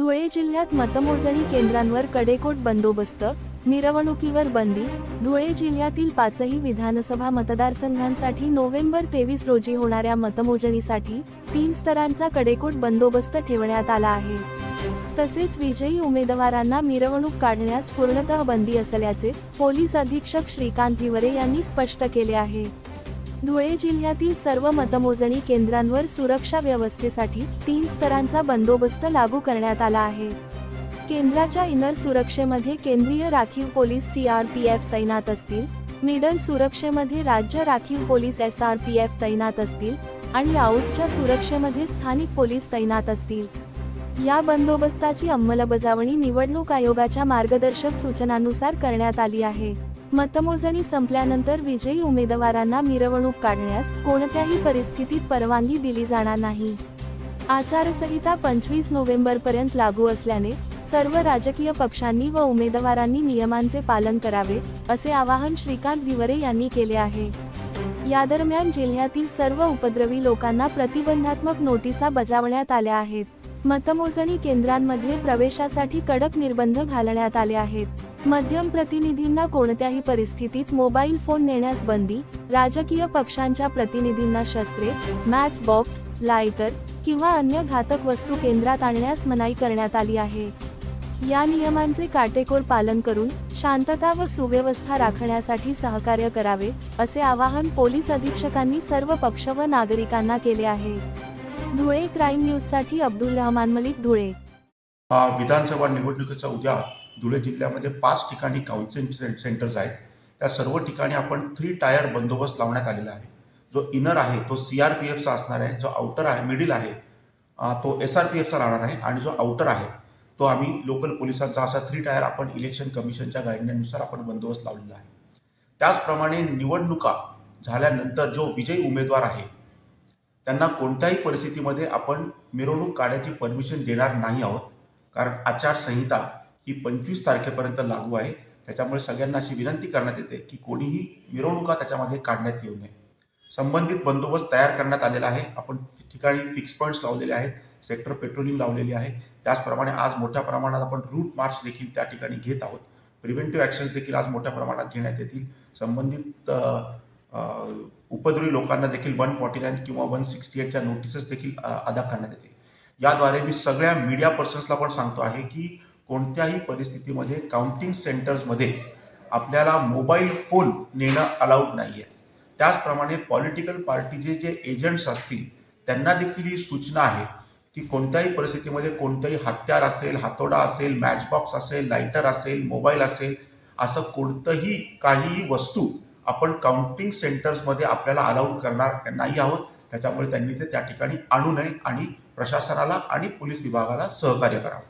धुळे जिल्ह्यात मतमोजणी केंद्रांवर कडेकोट बंदोबस्त मिरवणुकीवर बंदी धुळे जिल्ह्यातील पाचही विधानसभा मतदारसंघांसाठी नोव्हेंबर तेवीस रोजी होणाऱ्या मतमोजणीसाठी तीन स्तरांचा कडेकोट बंदोबस्त ठेवण्यात आला आहे. तसेच विजयी उमेदवारांना मिरवणूक काढण्यास पूर्णतः बंदी असल्याचे पोलीस अधीक्षक श्रीकांत हिवरे यांनी स्पष्ट केले आहे. धुळे जिल्ह्यातील सर्व मतमोजणी केंद्रांवर सुरक्षा व्यवस्थेसाठी तीन स्तरांचा बंदोबस्त लागू करण्यात आला आहे. केंद्राच्या इनर सुरक्षेमध्ये केंद्रीय राखीव पोलीस सीआरपीएफ तैनात असतील मिडल सुरक्षेमध्ये राज्य राखीव पोलीस एसआरपीएफ तैनात असतील आणि आऊटच्या सुरक्षेमध्ये स्थानिक पोलीस तैनात असतील. या बंदोबस्ताची अंमलबजावणी निवडणूक आयोगाच्या मार्गदर्शक सूचनांनुसार करण्यात आली आहे. मतमोजणी संपल्यानंतर विजयी उमेदवारांना मिरवणूक काढण्यास कोणत्याही परिस्थितीत परवानगी दिली जाणार नाही. आचारसंहिता पंचवीस नोव्हेंबर पर्यंत लागू असल्याने सर्व राजकीय पक्षांनी व उमेदवारांनी नियमांचे पालन करावे असे आवाहन श्रीकांत दिवरे यांनी केले आहे. या दरम्यान जिल्ह्यातील सर्व उपद्रवी लोकांना प्रतिबंधात्मक नोटिसा बजावण्यात आल्या आहेत. मतमोजणी केंद्रांमध्ये प्रवेशासाठी कडक निर्बंध घालण्यात आले आहेत. मध्यम प्रतिनिधींना कोणत्याही परिस्थितीत मोबाईल फोन नेण्यास बंदी राजकीय पक्षांच्या प्रतिनिधींना शस्त्रे मॅच बॉक्स लायटर किंवा अन्य घातक वस्तू केंद्रात आणण्यास मनाई करण्यात आली आहे. या नियमांचे काटेकोर पालन करून शांतता व सुव्यवस्था राखण्यासाठी सहकार्य करावे असे आवाहन पोलीस अधीक्षकांनी सर्व पक्ष व नागरिकांना केले आहे. धुळे क्राईम न्यूजसाठी अब्दुल रहमान मलिक धुळे. विधानसभा निवडणुकीचा उद्या धुळे जिल्ह्यामध्ये पाच ठिकाणी काउन्सिलिंग सेंटर्स आहेत. त्या सर्व ठिकाणी आपण थ्री टायर बंदोबस्त लावण्यात आलेला आहे. जो इनर आहे तो सी आर पी एफचा असणार आहे. जो आउटर आहे मिडिल आहे तो एस आर पी एफचा राहणार आहे आणि जो आउटर आहे तो आम्ही लोकल पोलिसांचा असा थ्री टायर आपण इलेक्शन कमिशनच्या गाईडलाईननुसार आपण बंदोबस्त लावलेला आहे. त्याचप्रमाणे निवडणुका झाल्यानंतर जो विजयी उमेदवार आहे त्यांना कोणत्याही परिस्थितीमध्ये आपण मिरवणूक काढायची परमिशन देणार नाही आहोत. कारण आचारसंहिता ही पंचवीस तारखेपर्यंत लागू आहे. त्याच्यामुळे सगळ्यांना अशी विनंती करण्यात येते की कोणीही मिरवणुका त्याच्यामध्ये काढण्यात येऊ नये. संबंधित बंदोबस्त तयार करण्यात आलेला आहे. आपण ठिकाणी फिक्स पॉईंट्स लावलेले आहेत. सेक्टर पेट्रोलिंग लावलेली आहे. त्याचप्रमाणे आज मोठ्या प्रमाणात आपण रूट मार्च देखील त्या ठिकाणी घेत आहोत. प्रिव्हेंटिव्ह ॲक्शन्स देखील आज मोठ्या प्रमाणात घेण्यात येतील. संबंधित उपद्रवी लोकांना देखील वन फॉर्टी नाईन किंवा वन सिक्स्टी एटच्या नोटिसेस देखील अदा करण्यात येते याद्वारे मी सगळ्या मीडिया पर्सन्सला पण सांगतो आहे की कोणत्याही परिस्थितीमध्ये काउंटिंग सेंटर्समध्ये आपल्याला मोबाईल फोन नेणं अलाउड नाही आहे त्याचप्रमाणे पॉलिटिकल पार्टीचे जे एजंट्स असतील त्यांना देखील ही सूचना आहे की कोणत्याही परिस्थितीमध्ये कोणतंही हत्यार असेल हातोडा असेल मॅचबॉक्स असेल लायटर असेल मोबाईल असेल असं कोणतंही काहीही वस्तू आपण काउंटिंग सेंटर्समध्ये आपल्याला अलाउड करणार नाही आहोत. त्याच्यामुळे त्यांनी ते त्या ठिकाणी आणू नये आणि प्रशासनाला आणि पोलीस विभागाला सहकार्य करावं.